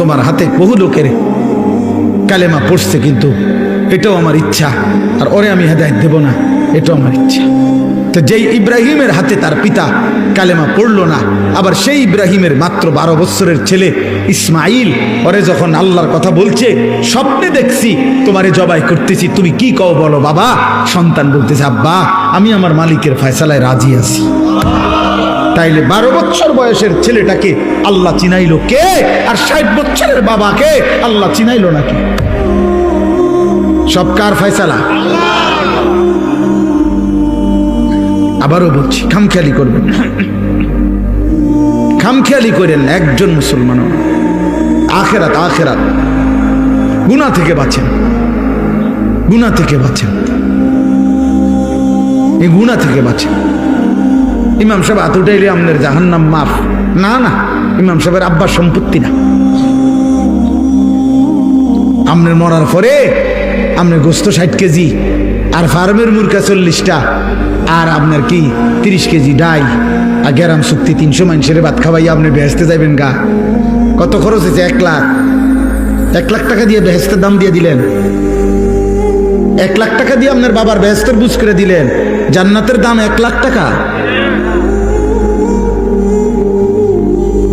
তোমার হাতে বহু লোকের কালেমা পড়ছে কিন্তু এটাও আমার ইচ্ছা, আর ওরে আমি হেদায়ত দেব না, এটাও আমার ইচ্ছা। তো যেই ইব্রাহিমের হাতে তার পিতা কালেমা পড়ল না, আবার সেই ইব্রাহিমের মাত্র বারো বছরের ছেলে ইসমাইল, ওরে যখন আল্লাহর কথা বলছে, স্বপ্নে দেখছি, তোমারে জবাই করতেছি, তুমি কি কও বলো বাবা? সন্তান বলতেছে, আব্বা, আমি আমার মালিকের ফয়সালায় রাজি আছি। তাইলে বারো বছর বয়সের ছেলেটাকে আল্লাহ চিনাইলো কে? আর ষাট বছরের বাবাকে আল্লাহ চিনাইলো নাকি? সব কার ফয়সালা? আবারও বলছি, খামখেয়ালি করবেন। খামখেয়ালি করেন একজন মুসলমানও আখেরাত আখেরাত। গুনা থেকে বাঁচেন। গুনা থেকে বাঁচেন। এই গুনা থেকে বাঁচেন। ইমাম সাহেব হাত উঠাইলে আপনার জাহান্নাম মাফ। না না, ইমাম সাহেবের আব্বার সম্পত্তি না। আপনার মরার পরে আপনার গোস্ত ষাট কেজি, আর ফার্মের মুরগা চল্লিশটা, আর আপনার কি তিরিশ কেজি ডাই, আর গ্যারাম শক্তি তিনশো মানুষের ভাত খাওয়াই আপনি বেহেস্তে যাবেন গা। কত খরচ হয়েছে? এক লাখ। এক লাখ টাকা দিয়ে বেহেস্তের দাম দিয়ে দিলেন। এক লাখ টাকা দিয়ে আপনার বাবার বেহেস্তের বুঝ করে দিলেন। জান্নাতের দাম এক লাখ টাকা।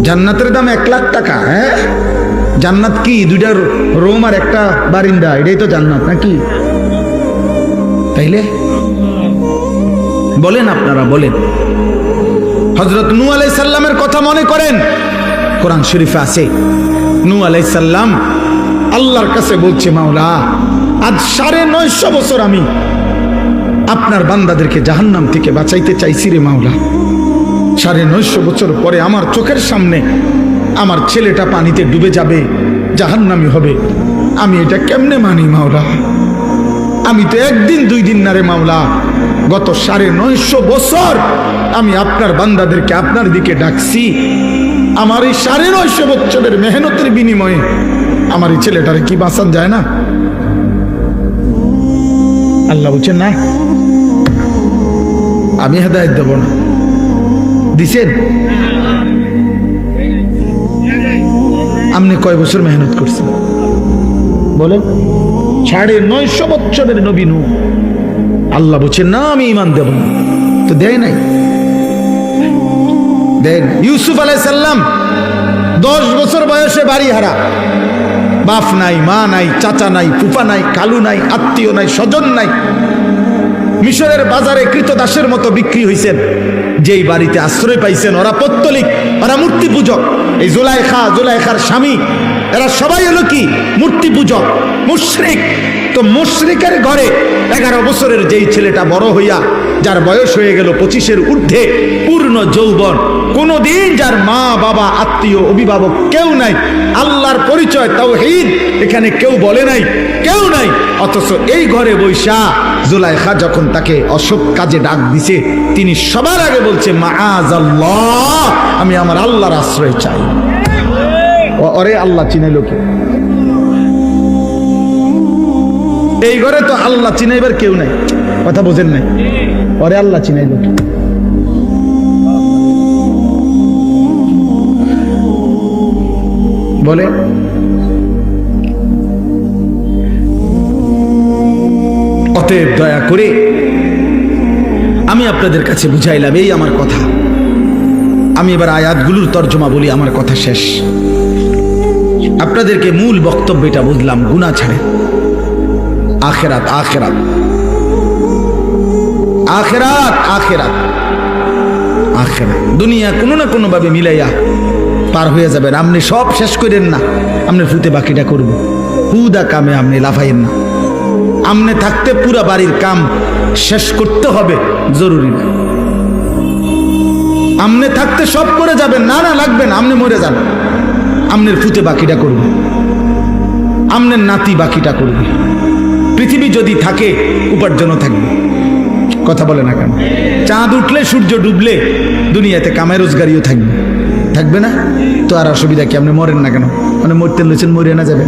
জান্নাতের দাম এক লাখ টাকা হ্যাঁ? জান্নাত কি? দুইটা রোম আর একটা বারিন্দা, এটাই তো জান্নাত নাকি? তাইলে? বলেন আপনারা, বলেন। হজরত নু আলাই সাল্লামের কথা মনে করেন? কোরআন শরীফে আছে। নু আলাই সাল্লাম আল্লাহর কাছে বলছে, মাওলা, আজ সাড়ে নয়শো বছর আমি আপনার বান্দাদেরকে জাহান্নাম থেকে বাঁচাইতে চাইছি রে মাওলা। সাড়ে নয়শো বছর পরে আমার চোখের সামনে আমার ছেলেটা পানিতে ডুবে যাবে, জাহান্নামি হবে। আমি এটা কেমনে মানি মাওলা? আমি তো একদিন, দুই দিন না রে মাওলা। গত সাড়ে নয়শো বছর আমি আপনার বান্দাদেরকে আপনার দিকে ডাকছি। আমার এই সাড়ে নয়শো বছরের মেহনতের বিনিময়ে আমার এই ছেলেটারে কি বাঁচান যায় না? আল্লাহ বলছেন, না, আমি হেদায়ত দেব না। দিছেন? আপনি কয় বছর মেহনত করছেন? বলেন, সাড়ে নয়শো বছরের নবী নু আল্লাহ বলছেন, না, আমি ইমান দেব না। তো দেয় নাই? দেন ইউসুফ আলাই সাল্লাম দশ বছর বয়সে বাড়ি হারা বাপ নাই, মা নাই, চাচা নাই, ফুফা নাই, কালু নাই, আত্মীয় নাই, স্বজন নাই। মিশরের বাজারে কৃতদাসের মতো বিক্রি হয়েছেন যেই বাড়িতে আশ্রয় পাইছেন, ওরা পত্তলিক, ওরা মূর্তি পূজক। এই জোলাইখা, জোলাইখার স্বামী, এরা সবাই হলো কি? মূর্তি পূজক, মুশরিক। তো মুশরিকের ঘরে এগারো বছরের যেই ছেলেটা বড় হইয়া যার বয়স হয়ে গেল পঁচিশের ঊর্ধ্বে, পূর্ণ যৌবন। কোনোদিন যার মা, বাবা, আত্মীয়, অভিভাবক কেউ নাই, আল্লাহর পরিচয় তাও হিদ এখানে কেউ বলে নাই, কেউ নাই। অথচ এই ঘরে বৈশা জুলাইখা যখন তাকে অসৎ কাজে ডাক দিছে, তিনি সবার আগে বলছে মাআজ আল্লাহ আমি আমার আল্লাহর আশ্রয় চাই। অরে আল্লাহ চিনে লোকে এই ঘরে তো আল্লাহ চিনাইবার কেউ নাই, কথা বোঝেন নাই। ওরে আল্লাহ চিনাই লোকে। বলে, অতএব দয়া করে আমি আপনাদের কাছে বুঝাইলাম, এই আমার কথা। আমি এবার আয়াতগুলোর তর্জমা বলি, আমার কথা শেষ। আপনাদেরকে মূল বক্তব্যটা বুঝলাম গুণা ছাড়ে। আখেরাত আখেরাত। আখেরাত আখেরাত। আখেরাত। দুনিয়া কোনো না কোনো ভাবে মিলাইয়া পার হয়ে যাবেন। আপনি সব শেষ করেন না। আপনি ফুতে বাকিটা করব। হুদা কামে আপনি লাফাইয়েন না। আমনে থাকতে পুরা বাড়ির কাম শেষ করতে হবে। জরুরি না। আমনে থাকতে সব করে যাবেন। না না, লাগবে না। আমনে মরে যান। আমনের ফুতে বাকিটা করবে। আমনের নাতি বাকিটা করবে। পৃথিবী যদি থাকে, উপার্জনও থাকবে। কথা বলে না কেন? চাঁদ উঠলে, সূর্য ডুবলে দুনিয়াতে কামাই রোজগারিও থাকবে। থাকবে না? তো আর অসুবিধা কি? আপনি মরেন না কেন? মানে মরতে লইছেন মরে না যাবে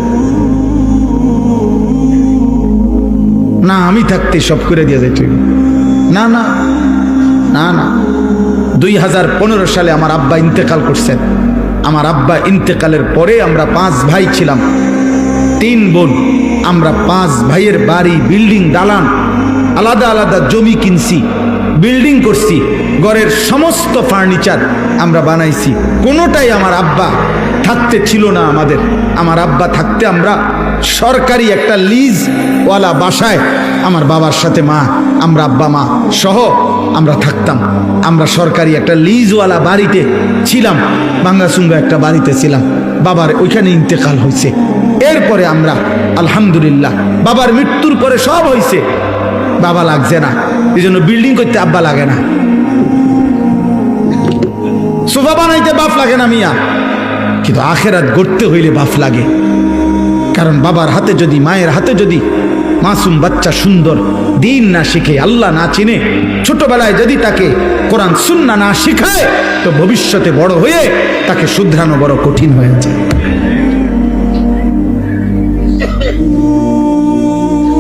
না, আমি থাকতে সব করে দিয়ে যাই, ঠিক। না না। না না। দুই হাজার পনেরো সালে আমার আব্বা ইন্তেকাল করছেন। আমার আব্বা ইন্তেকালের পরে আমরা পাঁচ ভাই ছিলাম। তিন বোন। আমরা পাঁচ ভাইয়ের বাড়ি, বিল্ডিং, দালান আলাদা আলাদা জমি কিনছি বিল্ডিং করছি, ঘরের সমস্ত ফার্নিচার আমরা বানাইছি। কোনোটাই আমার আব্বা থাকতে ছিল না আমাদের। আমার আব্বা থাকতে আমরা সরকারি একটা লিজ ওয়ালা বাসায় আমার বাবার সাথে মা, আমরা আব্বা, মা সহ আমরা থাকতাম। আমরা সরকারি একটা লিজওয়ালা বাড়িতে ছিলাম বাঙ্গাসুঙ্গা একটা বাড়িতে ছিলাম। বাবার ওইখানে ইন্তেকাল হয়েছে এরপরে আমরা, আলহামদুলিল্লাহ, বাবার মৃত্যুর পরে সব হয়েছে বাবা লাগছে না। এই জন্য বিল্ডিং করতে আব্বা লাগে না। সোফা বানাইতে বাপ লাগে না মিয়া। কিন্তু আখেরাত গড়তে হইলে বাপ লাগে। কারণ বাবার হাতে যদি, মায়ের হাতে যদি মাসুম বাচ্চা সুন্দর দিন না শিখে, আল্লাহ না চিনে, ছোটবেলায় যদি তাকে কোরআন, সুন্না না শিখায়, তো ভবিষ্যতে বড় হয়ে তাকে শুধরানো বড় কঠিন হয়ে যায়।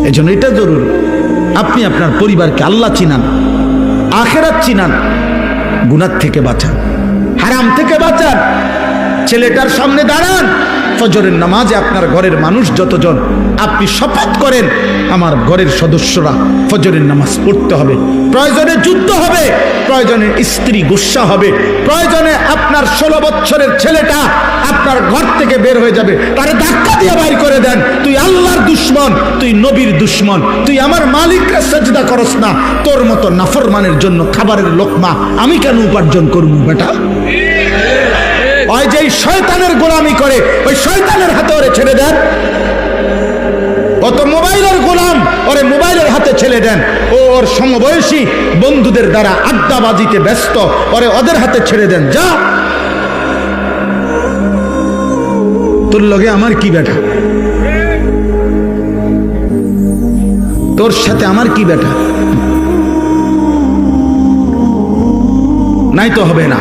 এজন্য এটা জরুরি। আপনি আপনার পরিবারকে আল্লাহ চিনান, আখেরাত চিনান গুনার থেকে বাঁচান, হারাম থেকে বাঁচান। ছেলেটার সামনে দাঁড়ান, ফজরের নামাজে আপনার ঘরের মানুষ যতজন, আপনি শপথ করেন, আমার ঘরের সদস্যরা ফজরের নামাজ পড়তে হবে, প্রয়োজনে যুদ্ধ হবে। প্রয়োজনে স্ত্রী গুসা হবে। প্রয়োজনে আপনার ষোলো বছরের ছেলেটা আপনার ঘর থেকে বের হয়ে যাবে। তারে ধাক্কা দিয়ে বাইর করে দেন। তুই আল্লাহর দুশ্মন, তুই নবীর দুশ্মন। তুই আমার মালিককে সাজদা করস না। তোর মতো নাফরমানের জন্য খাবারের লোকমা আমি কেন উপার্জন করব বেটা? ওই যে শয়তানের গোলামি করে, ওই শয়তানের হাতে ওরে ছেড়ে দেন। অত মোবাইলের ওরে মোবাইলের হাতে ছেড়ে দেন। ও ওর সমবয়সী বন্ধুদের দ্বারা আড্ডাবাজিতে ব্যস্ত। ওরে ওদের হাতে ছেড়ে দেন। যা। তোর লগে আমার কি বেটা তোর সাথে আমার কি বেটা নাই তো হবে না।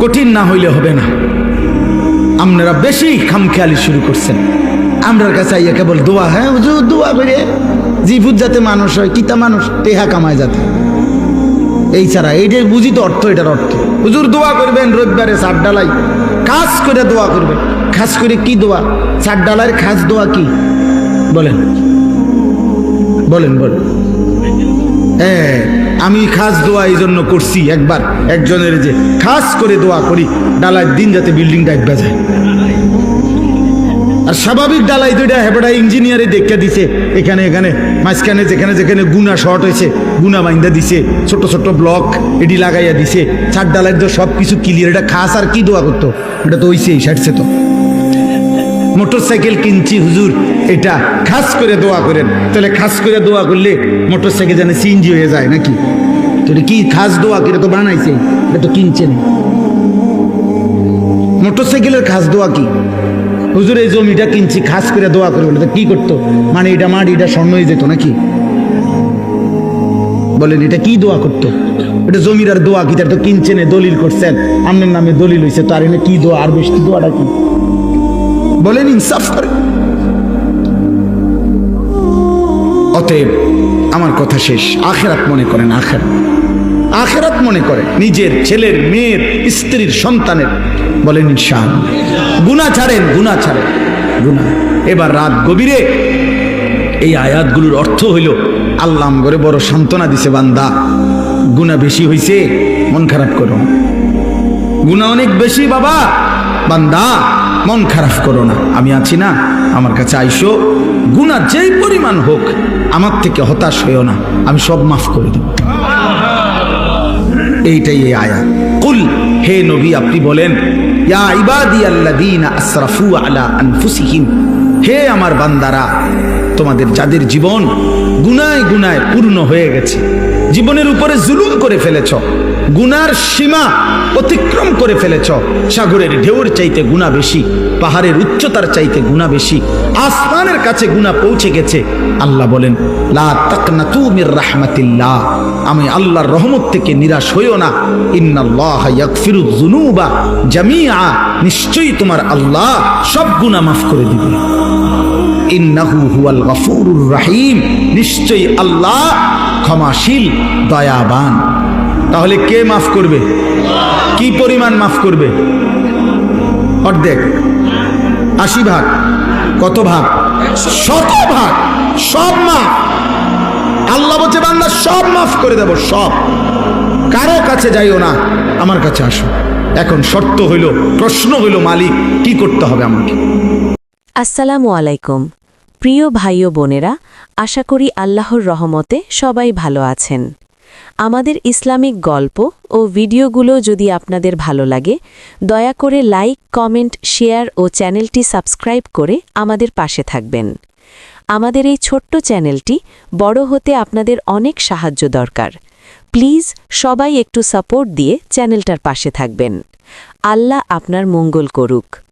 কঠিন না হইলে হবে না। আপনারা বেশি খামখেয়ালি শুরু করছেন। আমরার কাছে আইয়া কেবল দোয়া হ্যাঁ হুজুর, দোয়া করে জিভুত যাতে মানুষ হয়, কিতা মানুষ, টেহা কামায় যাতে। এই ছাড়া এইটাই বুঝি তো অর্থ, এটার অর্থ। হুজুর, দোয়া করবেন, রবিবারে সাত ডালাই খাস করে দোয়া করবেন। খাস করে কি দোয়া? সাত ডালার খাস দোয়া কি? বলেন। বলেন বলেন। হ্যাঁ আমি খাস দোয়া এই জন্য করছি একবার, একজনের যে, খাস করে দোয়া করি ডালার দিন যাতে বিল্ডিংটা একবার যায় আর স্বাভাবিক ডালাই দুইটা হেপেটা ইঞ্জিনিয়ারে দেখে দিছে। এখানে এখানে, মাঝখানে, যেখানে যেখানে গুনা শর্ট হয়েছে, গুনা বাইন্দা দিছে, ছোট ছোট ব্লক এটি লাগাইয়া দিছে। চার ডালাই তো সব কিছু ক্লিয়ার এটা খাস আর কি দোয়া করতো? এটা তো হইছেই সাটছে তো। মোটর সাইকেল কিনছি হুজুর, এটা খাস করে দোয়া করেন। তাহলে খাস করে দোয়া করলে মোটর সাইকেল যেন সিএনজি হয়ে যায় নাকি? তো এটা কি খাস দোয়া করে তো বানাইছে, এটা তো মোটর সাইকেলের খাস দোয়া কি? হুজুর, এই জমিটা কিনছি, খাস করে দোয়া করে বলে কি করতো? মানে এটা মাটি, এটা স্বর্ণ হয়ে যেত নাকি? বলেন, এটা কি দোয়া করতো? এটা জমির আর দোয়া কি? তার তো কিনছেন দলিল করছেন। আপনার নামে দলিল হয়েছে তার এনে কি দোয়া, আর বেশি দোয়াটা কি? বলেন, ইনসাফ করে। অতএব, আমার কথা শেষ। আখেরাত মনে করেন, আখেরাত। আখেরাত মনে করে। নিজের ছেলের, মেয়ের, স্ত্রীর, সন্তানের। বলেন ইনশান গুণা ছাড়েন গুণা ছাড়েন। গুণা এবার রাত গভীরে এই আয়াতগুলোর অর্থ হইল, আল্লাহ করে বড় সান্ত্বনা দিছে, বান্দা। গুণা বেশি হইছে, মন খারাপ করো। গুণা অনেক বেশি, বাবা। বান্দা, মন খারাপ করো না। আমি আছি না, আমার কাছে আইসো। গুণা যেই পরিমাণ হোক, আমার থেকে হতাশ হইও না। আমি সব মাফ করে দেব। এইটাই এই আয়া কুল, হে নবী, আপনি বলেন, ইয়া ইবাদি আসরাফু আলা আনফুসিহিম। হে আমার বান্দারা, তোমাদের যাদের জীবন গুনায় গুনায় পূর্ণ হয়ে গেছে, জীবনের উপরে জুলুম করে ফেলেছ গুনার সীমা অতিক্রম করে ফেলেছ। সাগরের ঢেউর চাইতে গুণা বেশি, পাহাড়ের উচ্চতার চাইতে গুণা বেশি, আসমানের কাছে গুণা পৌঁছে গেছে। আল্লাহ বলেন, লা রাহমাতিল্লাহ। আমি আল্লাহর রহমত থেকে নিরাশ হইও না। ইন্নাল্লাহ জামিআ। নিশ্চয়ই তোমার আল্লাহ সব গুনাহ মাফ করে দিবে। ইন্নাহু রাহিম। নিশ্চয়ই আল্লাহ ক্ষমাশীল, দয়াবান। তাহলে কে মাফ করবে? কি পরিমাণ মাফ করবে? অর্ধেক। আশি ভাগ। কত ভাগ? শত ভাগ। সব মাফ। আল্লাহ বলছে, বান্দা, সব মাফ করে দেব, সব। কারও কাছে যাইও না, আমার কাছে আসো। এখন শর্ত হইল, প্রশ্ন হইল, মালিক, কি করতে হবে আমাকে? আসসালামু আলাইকুম। প্রিয় ভাই ও বোনেরা, আশা করি আল্লাহর রহমতে সবাই ভালো আছেন। আমাদের ইসলামিক গল্প ও ভিডিওগুলো যদি আপনাদের ভালো লাগে, দয়া করে লাইক, কমেন্ট, শেয়ার ও চ্যানেলটি সাবস্ক্রাইব করে আমাদের পাশে থাকবেন। আমাদের এই ছোট্ট চ্যানেলটি বড় হতে আপনাদের অনেক সাহায্য দরকার। প্লিজ সবাই একটু সাপোর্ট দিয়ে চ্যানেলটার পাশে থাকবেন। আল্লাহ আপনার মঙ্গল করুক।